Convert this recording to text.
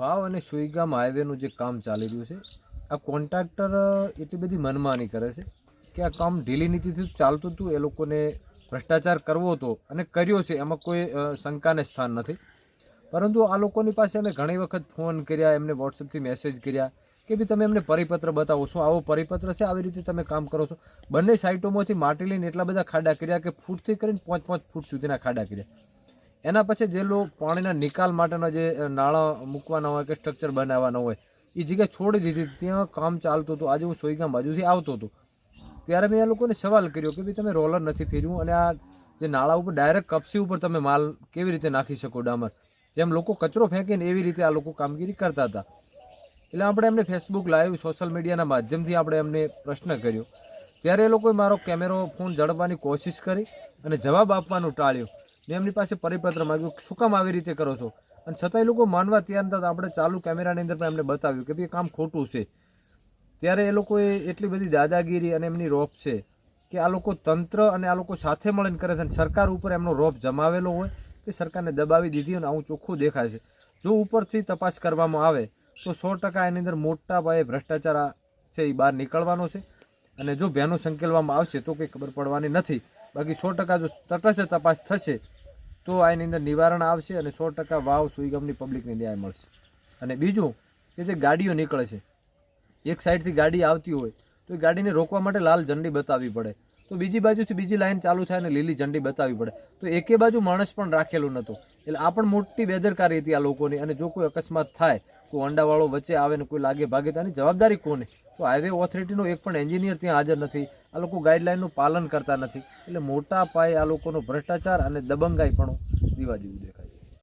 અને સુઈગામ હાઈવેનું જે કામ ચાલી રહ્યું છે, આ કોન્ટ્રાક્ટર એટલી બધી મનમાની કરે છે કે આ કામ ઢીલી નીતિથી ચાલતું હતું, એ લોકોને ભ્રષ્ટાચાર કરવો હતો અને કર્યો છે, એમાં કોઈ શંકાને સ્થાન નથી. પરંતુ આ લોકોની પાસે અમે ઘણી વખત ફોન કર્યા, એમને વોટ્સઅપથી મેસેજ કર્યા કે ભાઈ તમે એમને પરિપત્ર બતાવો. શું આવો પરિપત્ર છે? આવી રીતે તમે કામ કરો છો? બંને સાઇટોમાંથી માટી લઈને એટલા બધા ખાડા કર્યા કે ફૂટથી કરીને પાંચ પાંચ ફૂટ સુધીના ખાડા કર્યા. એના પછી જે લોકો પાણીના નિકાલ માટેના જે નાળા મૂકવાના હોય કે સ્ટ્રક્ચર બનાવવાના હોય એ જગ્યા છોડી દીધી ત્યાં કામ ચાલતું હતું. આજે હું સોઈગામ બાજુથી આવતો હતો. ત્યારે મેં એ લોકોને સવાલ કર્યો કે, ભાઈ, તમે રોલર નથી ફેર્યું અને આ જે નાળા ઉપર ડાયરેક્ટ કપસી ઉપર તમે માલ કેવી રીતે નાખી શકો ડામર? જેમ લોકો કચરો ફેંકે ને એવી રીતે આ લોકો કામગીરી કરતા હતા. એટલે આપણે એમને ફેસબુક લાઈવ સોશિયલ મીડિયાના માધ્યમથી આપણે એમને પ્રશ્ન કર્યો. ત્યારે એ લોકોએ મારો કેમેરો, ફોન ઝડપવાની કોશિશ કરી અને જવાબ આપવાનું ટાળ્યો. મેં એમની પાસે પરિપત્ર માગ્યું, શું કામ આવી રીતે કરો છો? અને છતાં એ લોકો માનવા તૈયાર નતા આપણે ચાલુ કેમેરાની અંદર પણ એમને બતાવ્યું કે ભાઈ કામ ખોટું છે. ત્યારે એ લોકોએ એટલી બધી દાદાગીરી અને એમની રોપ છે કે આ લોકો તંત્ર અને આ લોકો સાથે મળીને કરે છે અને સરકાર ઉપર એમનો રોપ જમાવેલો હોય કે સરકારને દબાવી દીધી અને આવું ચોખ્ખું દેખાય છે. જો ઉપરથી તપાસ કરવામાં આવે, તો સો ટકા એની અંદર મોટા પાયે ભ્રષ્ટાચાર છે એ બહાર નીકળવાનો છે. અને જો બહેનો સંકેલવામાં આવશે તો કંઈ ખબર પડવાની નથી. બાકી સો ટકા જો તટસ્થ તપાસ થશે તો આની અંદર નિવારણ આવશે અને સો ટકા વાવ સુઈગમની પબ્લિકને ન્યાય મળશે. અને બીજું, કે જે ગાડીઓ નીકળે છે, એક સાઈડથી ગાડી આવતી હોય, તો એ ગાડીને રોકવા માટે લાલ ઝંડી બતાવવી પડે. તો બીજી બાજુથી બીજી લાઈન ચાલુ થાય અને લીલી ઝંડી બતાવવી પડે. તો એકે બાજુ માણસ પણ રાખેલું નહોતું. એટલે આ પણ મોટી બેદરકારી હતી આ લોકોની. અને જો કોઈ અકસ્માત થાય, કોઈ અંડાવાળો વચ્ચે આવે ને કોઈ લાગે ભાગે, તો આની જવાબદારી કોને? તો હાઈવે ઓથોરિટીનો એક પણ એન્જિનિયર ત્યાં હાજર નથી. આ લોકો ગાઈડલાઇનનું પાલન કરતા નથી. એટલે મોટા પાયે આ લોકોનો ભ્રષ્ટાચાર અને દબંગાઈ પણ દીવા જેવું